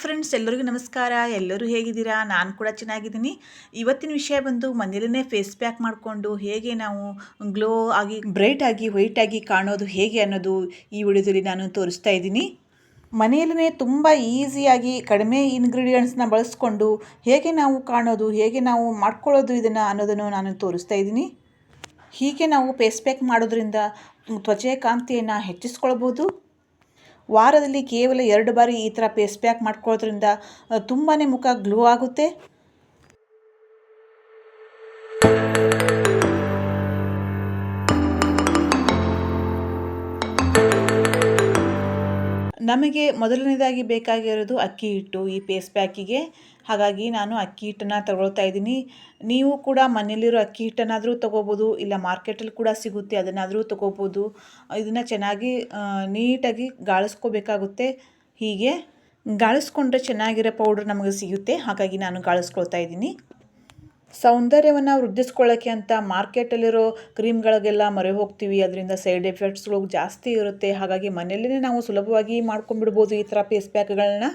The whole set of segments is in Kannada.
ಫ್ರೆಂಡ್ಸ್ ಎಲ್ಲರಿಗೂ ನಮಸ್ಕಾರ. ಎಲ್ಲರೂ ಹೇಗಿದ್ದೀರಾ? ನಾನು ಕೂಡ ಚೆನ್ನಾಗಿದ್ದೀನಿ. ಇವತ್ತಿನ ವಿಷಯ ಬಂದು ಮನೇಲೇ ಫೇಸ್ ಪ್ಯಾಕ್ ಮಾಡಿಕೊಂಡು ಹೇಗೆ ನಾವು ಗ್ಲೋ ಆಗಿ ಬ್ರೈಟ್ ಆಗಿ ವೈಟ್ ಆಗಿ ಕಾಣೋದು ಹೇಗೆ ಅನ್ನೋದು ಈ ವಿಡಿಯೋದಲ್ಲಿ ನಾನು ತೋರಿಸ್ತಾ ಇದ್ದೀನಿ. ಮನೆಯಲ್ಲೇ ತುಂಬ ಈಸಿಯಾಗಿ ಕಡಿಮೆ ಇಂಗ್ರೀಡಿಯೆಂಟ್ಸ್ನ ಬಳಸ್ಕೊಂಡು ಹೇಗೆ ನಾವು ಕಾಣೋದು, ಹೇಗೆ ನಾವು ಮಾಡ್ಕೊಳ್ಳೋದು ಇದನ್ನು ಅನ್ನೋದನ್ನು ನಾನು ತೋರಿಸ್ತಾ ಇದ್ದೀನಿ. ಹೀಗೆ ನಾವು ಫೇಸ್ ಪ್ಯಾಕ್ ಮಾಡೋದ್ರಿಂದ ತ್ವಚೆಯ ಕಾಂತಿಯನ್ನು ಹೆಚ್ಚಿಸ್ಕೊಳ್ಬೋದು. ವಾರದಲ್ಲಿ ಕೇವಲ ಎರಡು ಬಾರಿ ಈ ಥರ ಪೇಸ್ ಪ್ಯಾಕ್ ಮಾಡ್ಕೊಳ್ಳೋದ್ರಿಂದ ತುಂಬಾ ಮುಖ ಗ್ಲೋ ಆಗುತ್ತೆ. ನಮಗೆ ಮೊದಲನೇದಾಗಿ ಬೇಕಾಗಿರೋದು ಅಕ್ಕಿ ಹಿಟ್ಟು, ಈ ಪೇಸ್ಟ್ ಪ್ಯಾಕಿಗೆ ಹಾಗಾಗಿ ನಾನು ಅಕ್ಕಿ ಹಿಟ್ಟನ್ನು ತಗೊಳ್ತಾ ಇದ್ದೀನಿ. ನೀವು ಕೂಡ ಮನೆಯಲ್ಲಿರೋ ಅಕ್ಕಿ ಹಿಟ್ಟನ್ನಾದರೂ ತೊಗೋಬೋದು, ಇಲ್ಲ ಮಾರ್ಕೆಟಲ್ಲಿ ಕೂಡ ಸಿಗುತ್ತೆ ಅದನ್ನಾದರೂ ತೊಗೋಬೋದು. ಇದನ್ನು ಚೆನ್ನಾಗಿ ನೀಟಾಗಿ ಗಾಳಿಸ್ಕೋಬೇಕಾಗುತ್ತೆ. ಹೀಗೆ ಗಾಳಿಸ್ಕೊಂಡ್ರೆ ಚೆನ್ನಾಗಿರೋ ಪೌಡ್ರ್ ನಮಗೆ ಸಿಗುತ್ತೆ. ಹಾಗಾಗಿ ನಾನು ಗಾಳಿಸ್ಕೊಳ್ತಾ ಇದ್ದೀನಿ. ಸೌಂದರ್ಯವನ್ನು ವೃದ್ಧಿಸ್ಕೊಳ್ಳೋಕ್ಕೆ ಅಂತ ಮಾರ್ಕೆಟಲ್ಲಿರೋ ಕ್ರೀಮ್ಗಳಿಗೆಲ್ಲ ಮೊರೆ ಹೋಗ್ತೀವಿ ಅದರಿಂದ ಸೈಡ್ ಎಫೆಕ್ಟ್ಸ್ಗಳು ಜಾಸ್ತಿ ಇರುತ್ತೆ. ಹಾಗಾಗಿ ಮನೆಯಲ್ಲೇ ನಾವು ಸುಲಭವಾಗಿ ಮಾಡ್ಕೊಂಡ್ಬಿಡ್ಬೋದು ಈ ಥರ ಫೇಸ್ ಪ್ಯಾಕ್ಗಳನ್ನ.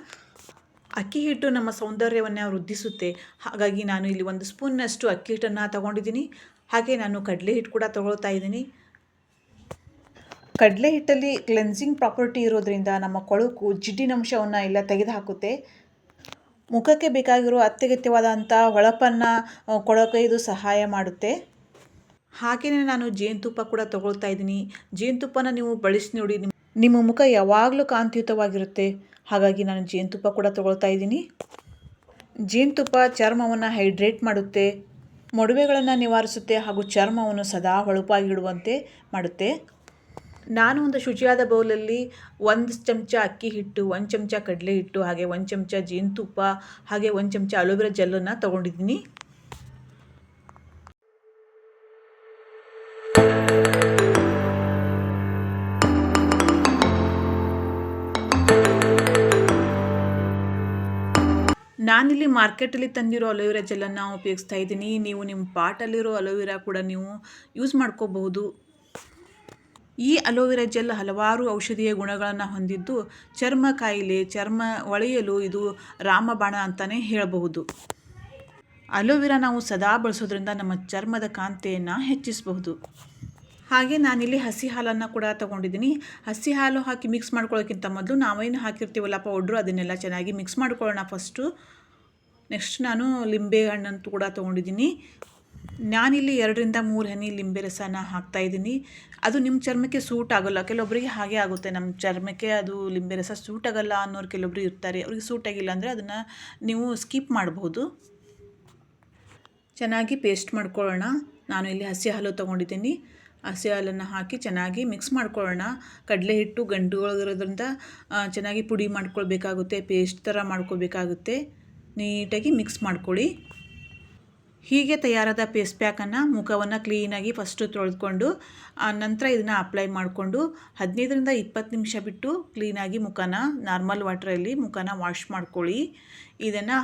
ಅಕ್ಕಿ ಹಿಟ್ಟು ನಮ್ಮ ಸೌಂದರ್ಯವನ್ನು ವೃದ್ಧಿಸುತ್ತೆ. ಹಾಗಾಗಿ ನಾನು ಇಲ್ಲಿ ಒಂದು ಸ್ಪೂನ್ನಷ್ಟು ಅಕ್ಕಿ ಹಿಟ್ಟನ್ನು ತಗೊಂಡಿದ್ದೀನಿ. ಹಾಗೆ ನಾನು ಕಡಲೆ ಹಿಟ್ಟು ಕೂಡ ತೊಗೊಳ್ತಾ ಇದ್ದೀನಿ. ಕಡಲೆ ಹಿಟ್ಟಲ್ಲಿ ಕ್ಲೆನ್ಸಿಂಗ್ ಪ್ರಾಪರ್ಟಿ ಇರೋದ್ರಿಂದ ನಮ್ಮ ಕೊಳಕು ಜಿಡ್ಡಿನಂಶವನ್ನು ಎಲ್ಲ ತೆಗೆದುಹಾಕುತ್ತೆ. ಮುಖಕ್ಕೆ ಬೇಕಾಗಿರುವ ಅತ್ಯಗತ್ಯವಾದಂಥ ಹೊಳಪನ್ನು ಕೊಡೋಕೆ ಇದು ಸಹಾಯ ಮಾಡುತ್ತೆ. ಹಾಗೆಯೇ ನಾನು ಜೇನುತುಪ್ಪ ಕೂಡ ತಗೊಳ್ತಾ ಇದ್ದೀನಿ. ಜೇನುತುಪ್ಪನ ನೀವು ಬಳಸಿ ನೋಡಿ. ನಿಮ್ಮ ನಿಮ್ಮ ಮುಖ ಯಾವಾಗಲೂ ಕಾಂತಿಯುತವಾಗಿರುತ್ತೆ. ಹಾಗಾಗಿ ನಾನು ಜೇನುತುಪ್ಪ ಕೂಡ ತಗೊಳ್ತಾ ಇದ್ದೀನಿ. ಜೇನುತುಪ್ಪ ಚರ್ಮವನ್ನು ಹೈಡ್ರೇಟ್ ಮಾಡುತ್ತೆ. ಮೊಡವೆಗಳನ್ನು ನಿವಾರಿಸುತ್ತೆ ಹಾಗೂ ಚರ್ಮವನ್ನು ಸದಾ ಹೊಳಪಾಗಿಡುವಂತೆ ಮಾಡುತ್ತೆ. ನಾನು ಒಂದು ಶುಚಿಯಾದ ಬೌಲಲ್ಲಿ ಒಂದು ಚಮಚ ಅಕ್ಕಿ ಹಿಟ್ಟು, ಒಂದು ಚಮಚ ಕಡಲೆ ಹಿಟ್ಟು, ಹಾಗೆ ಒಂದು ಚಮಚ ಜೇನುತುಪ್ಪ, ಹಾಗೆ ಒಂದು ಚಮಚ ಅಲೋವೆರಾ ಜೆಲ್ಲನ್ನು ತೊಗೊಂಡಿದ್ದೀನಿ. ನಾನಿಲ್ಲಿ ಮಾರ್ಕೆಟಲ್ಲಿ ತಂದಿರೋ ಅಲೋವೆರಾ ಜೆಲ್ಲನ್ನು ಉಪಯೋಗಿಸ್ತಾ ಇದ್ದೀನಿ. ನೀವು ನಿಮ್ಮ ಪಾಟಲ್ಲಿರೋ ಅಲೋವೆರಾ ಕೂಡ ನೀವು ಯೂಸ್ ಮಾಡ್ಕೋಬಹುದು. ಈ ಅಲೋವೆರಾ ಜೆಲ್ ಹಲವಾರು ಔಷಧೀಯ ಗುಣಗಳನ್ನು ಹೊಂದಿದ್ದು ಚರ್ಮ ಕಾಯಿಲೆ, ಚರ್ಮ ಒಳೆಯಲು ಇದು ರಾಮಬಾಣ ಅಂತಲೇ ಹೇಳಬಹುದು. ಅಲೋವೆರಾ ನಾವು ಸದಾ ಬಳಸೋದ್ರಿಂದ ನಮ್ಮ ಚರ್ಮದ ಕಾಂತಿಯನ್ನು ಹೆಚ್ಚಿಸಬಹುದು. ಹಾಗೆ ನಾನಿಲ್ಲಿ ಹಸಿ ಹಾಲನ್ನು ಕೂಡ ತೊಗೊಂಡಿದ್ದೀನಿ. ಹಸಿ ಹಾಲು ಹಾಕಿ ಮಿಕ್ಸ್ ಮಾಡ್ಕೊಳ್ಳೋಕ್ಕಿಂತ ಮೊದಲು ನಾವೇನು ಹಾಕಿರ್ತೀವಲ್ಲ ಪೌಡ್ರು ಅದನ್ನೆಲ್ಲ ಚೆನ್ನಾಗಿ ಮಿಕ್ಸ್ ಮಾಡ್ಕೊಳ್ಳೋಣ ಫಸ್ಟು ನೆಕ್ಸ್ಟ್ ನಾನು ಲಿಂಬೆ ಹಣ್ಣನ್ನು ಕೂಡ ತೊಗೊಂಡಿದ್ದೀನಿ. ನಾನಿಲ್ಲಿ ಎರಡರಿಂದ ಮೂರು ಹನಿ ಲಿಂಬೆ ರಸನ ಹಾಕ್ತಾಯಿದ್ದೀನಿ ಅದು ನಿಮ್ಮ ಚರ್ಮಕ್ಕೆ ಸೂಟ್ ಆಗೋಲ್ಲ. ಕೆಲವೊಬ್ಬರಿಗೆ ಹಾಗೆ ಆಗುತ್ತೆ. ನಮ್ಮ ಚರ್ಮಕ್ಕೆ ಅದು ಲಿಂಬೆ ರಸ ಸೂಟ್ ಆಗೋಲ್ಲ ಅನ್ನೋರು ಕೆಲವೊಬ್ಬರು ಇರ್ತಾರೆ. ಅವ್ರಿಗೆ ಸೂಟ್ ಆಗಿಲ್ಲ ಅಂದರೆ ಅದನ್ನು ನೀವು ಸ್ಕಿಪ್ ಮಾಡ್ಬೋದು. ಚೆನ್ನಾಗಿ ಪೇಸ್ಟ್ ಮಾಡ್ಕೊಳ್ಳೋಣ. ನಾನು ಇಲ್ಲಿ ಹಸಿ ಹಾಲು ತೊಗೊಂಡಿದ್ದೀನಿ. ಹಸಿ ಹಾಲನ್ನು ಹಾಕಿ ಚೆನ್ನಾಗಿ ಮಿಕ್ಸ್ ಮಾಡ್ಕೊಳ್ಳೋಣ. ಕಡಲೆ ಹಿಟ್ಟು ಗಂಟುಗಳಿರೋದ್ರಿಂದ ಚೆನ್ನಾಗಿ ಪುಡಿ ಮಾಡ್ಕೊಳ್ಬೇಕಾಗುತ್ತೆ. ಪೇಸ್ಟ್ ಥರ ಮಾಡ್ಕೋಬೇಕಾಗುತ್ತೆ ನೀಟಾಗಿ ಮಿಕ್ಸ್ ಮಾಡ್ಕೊಳ್ಳಿ. ಹೀಗೆ ತಯಾರಾದ ಫೇಸ್ ಪ್ಯಾಕನ್ನು ಮುಖವನ್ನು ಕ್ಲೀನಾಗಿ ಫಸ್ಟು ತೊಳೆದುಕೊಂಡು ನಂತರ ಇದನ್ನು ಅಪ್ಲೈ ಮಾಡಿಕೊಂಡು ಹದಿನೈದರಿಂದ ಇಪ್ಪತ್ತು ನಿಮಿಷ ಬಿಟ್ಟು ಕ್ಲೀನಾಗಿ ಮುಖನ ನಾರ್ಮಲ್ ವಾಟ್ರಲ್ಲಿ ಮುಖನ ವಾಶ್ ಮಾಡ್ಕೊಳ್ಳಿ. ಇದನ್ನು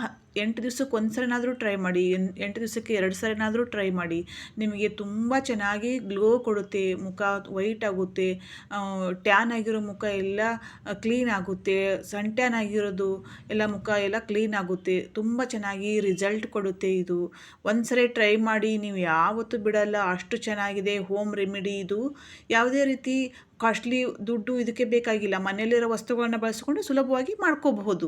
ಎಂಟು ದಿವ್ಸಕ್ಕೆ ಒಂದು ಸರಿನಾದರೂ ಟ್ರೈ ಮಾಡಿ ಎಂಟು ದಿವಸಕ್ಕೆ ಎರಡು ಸರಿನಾದರೂ ಟ್ರೈ ಮಾಡಿ, ನಿಮಗೆ ತುಂಬ ಚೆನ್ನಾಗಿ ಗ್ಲೋ ಕೊಡುತ್ತೆ, ಮುಖ ವೈಟ್ ಆಗುತ್ತೆ ಟ್ಯಾನ್ ಆಗಿರೋ ಮುಖ ಎಲ್ಲ ಕ್ಲೀನ್ ಆಗುತ್ತೆ ಸನ್ ಟ್ಯಾನ್ ಆಗಿರೋದು ಎಲ್ಲ ಮುಖ ಎಲ್ಲ ಕ್ಲೀನ್ ಆಗುತ್ತೆ, ತುಂಬ ಚೆನ್ನಾಗಿ ರಿಸಲ್ಟ್ ಕೊಡುತ್ತೆ ಇದು. ಒಂದು ಸರಿ ಟ್ರೈ ಮಾಡಿ, ನೀವು ಯಾವತ್ತೂ ಬಿಡಲ್ಲ, ಅಷ್ಟು ಚೆನ್ನಾಗಿದೆ ಹೋಮ್ ರೆಮಿಡಿ ಇದು. ಯಾವುದೇ ರೀತಿ ಕಾಸ್ಟ್ಲಿ ದುಡ್ಡು ಇದಕ್ಕೆ ಬೇಕಾಗಿಲ್ಲ, ಮನೆಯಲ್ಲಿರೋ ವಸ್ತುಗಳನ್ನ ಬಳಸಿಕೊಂಡು ಸುಲಭವಾಗಿ ಮಾಡ್ಕೋಬಹುದು.